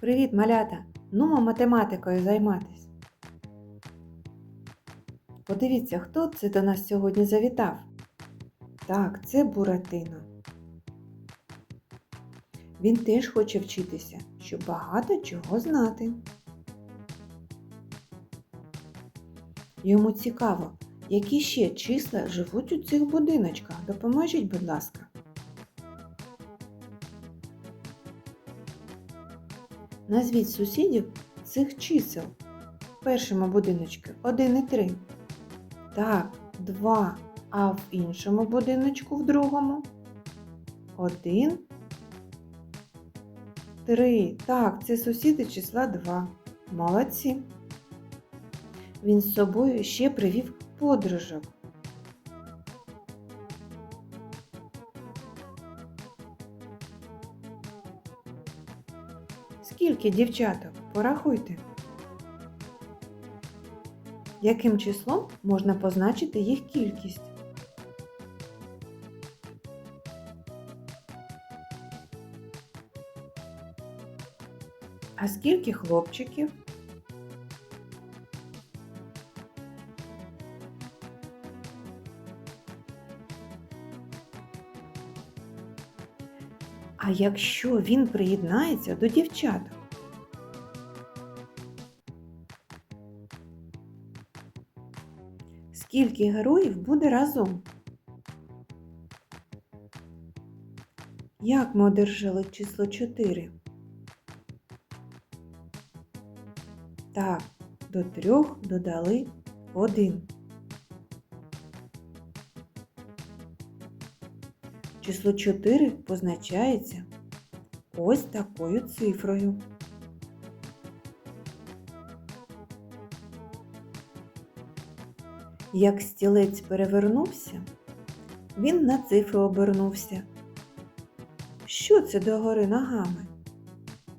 Привіт, малята! Нумо математикою займатись. Подивіться, хто це до нас сьогодні завітав. Так, це Буратино. Він теж хоче вчитися, щоб багато чого знати. Йому цікаво, які ще числа живуть у цих будиночках. Допоможіть, будь ласка. Назвіть сусідів цих чисел. В першому будиночку 1 і 3. Так, 2. А в іншому будиночку в другому 1. 3. Так, це сусіди числа 2. Молодці. Він з собою ще привів подружок. Скільки дівчаток? Порахуйте. Яким числом можна позначити їх кількість? А скільки хлопчиків? А якщо він приєднається до дівчаток? Скільки героїв буде разом? Як ми одержали число 4? Так, до трьох додали 1. Число 4 позначається ось такою цифрою. Як стілець перевернувся, він на цифру обернувся. Що це догори ногами?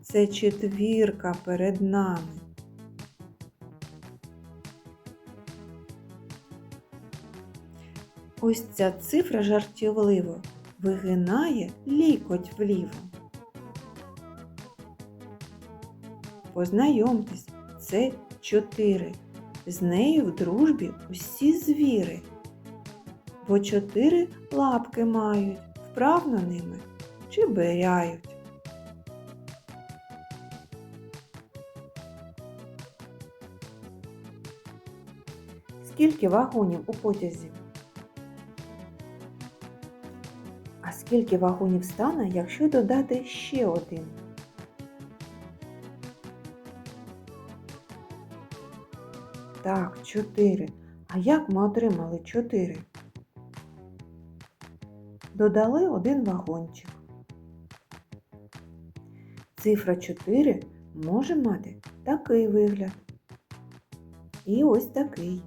Це четвірка перед нами. Ось ця цифра жартівливо вигинає лікоть вліво. Познайомтесь, це чотири. З нею в дружбі усі звіри, бо чотири лапки мають, вправно ними чиберяють. Скільки вагонів у потязі? А скільки вагонів стане, якщо додати ще один? Так, 4. А як ми отримали 4? Додали один вагончик. Цифра 4 може мати такий вигляд. І ось такий.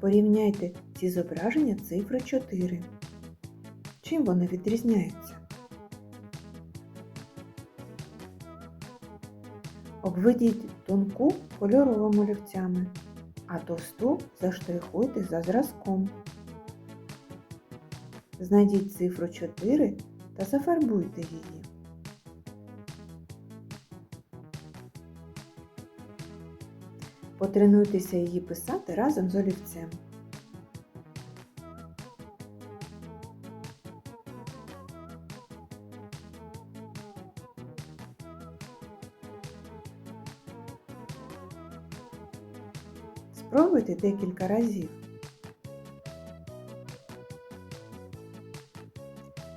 Порівняйте ці зображення цифри 4. Чим вони відрізняються? Обведіть тонку кольоровими олівцями, а товсту заштрихуйте за зразком. Знайдіть цифру 4 та зафарбуйте її. Потренуйтеся її писати разом з олівцем. Спробуйте декілька разів.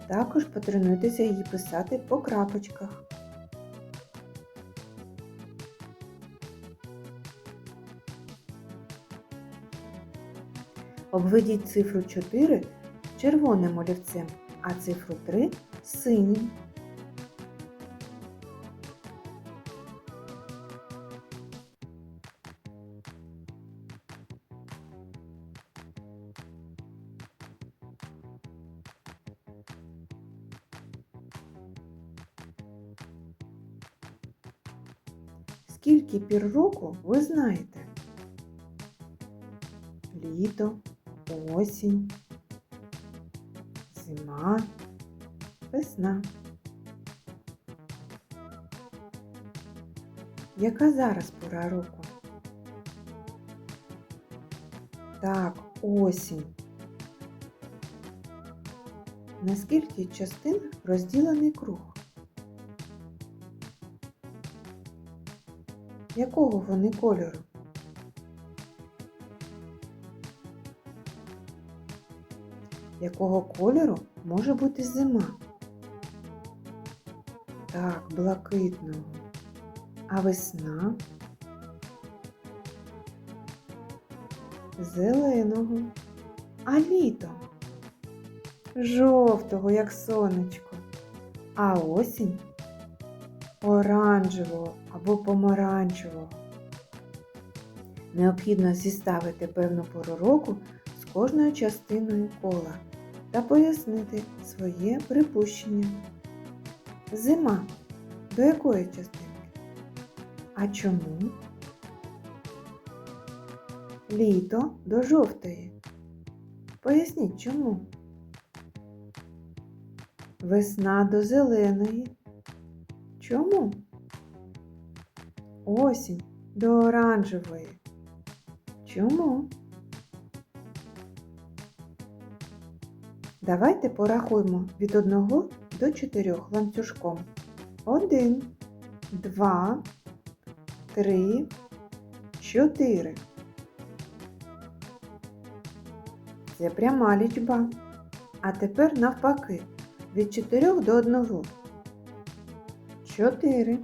Також потренуйтеся її писати по крапочках. Обведіть цифру 4 червоним олівцем, а цифру 3 синім. Скільки пір року ви знаєте? Літо, осінь, зима, весна. Яка зараз пора року? Так, осінь. На скільки частин розділений круг? Якого вони кольору? Якого кольору може бути зима? Так, блакитного. А весна? Зеленого. А літо? Жовтого, як сонечко. А осінь? Оранжевого або помаранчевого. Необхідно зіставити певну пору року з кожною частиною кола та пояснити своє припущення. Зима до якої частинки? А чому? Літо до жовтої. Поясніть чому. Весна до зеленої. Чому? Осінь до оранжевої. Чому? Давайте порахуємо від 1 до 4 ланцюжком. 1, 2, 3, 4. Це пряма лічба. А тепер навпаки. Від 4 до 1. 4,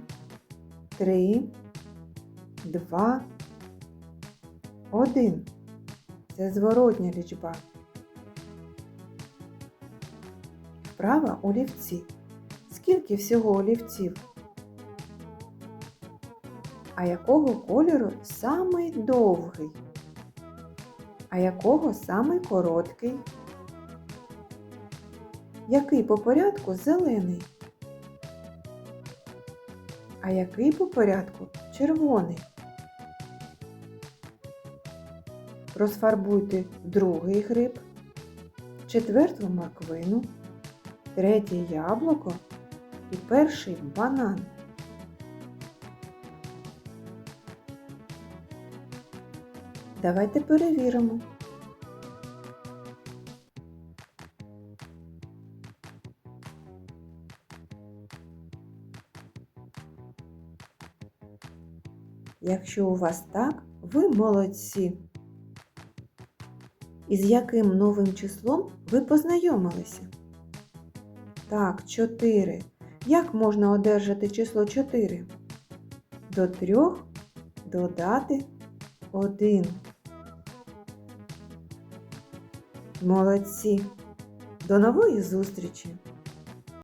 3, 2, 1. Це зворотня лічба. Вправа олівці. Скільки всього олівців? А якого кольору самий довгий? А якого самий короткий? Який по порядку зелений? А який по порядку червоний? Розфарбуйте другий гриб, четверту морквину, третє яблуко і перший банан. Давайте перевіримо. Якщо у вас так, ви молодці. І з яким новим числом ви познайомилися? Так, 4. Як можна одержати число 4? До 3 додати 1. Молодці. До нової зустрічі!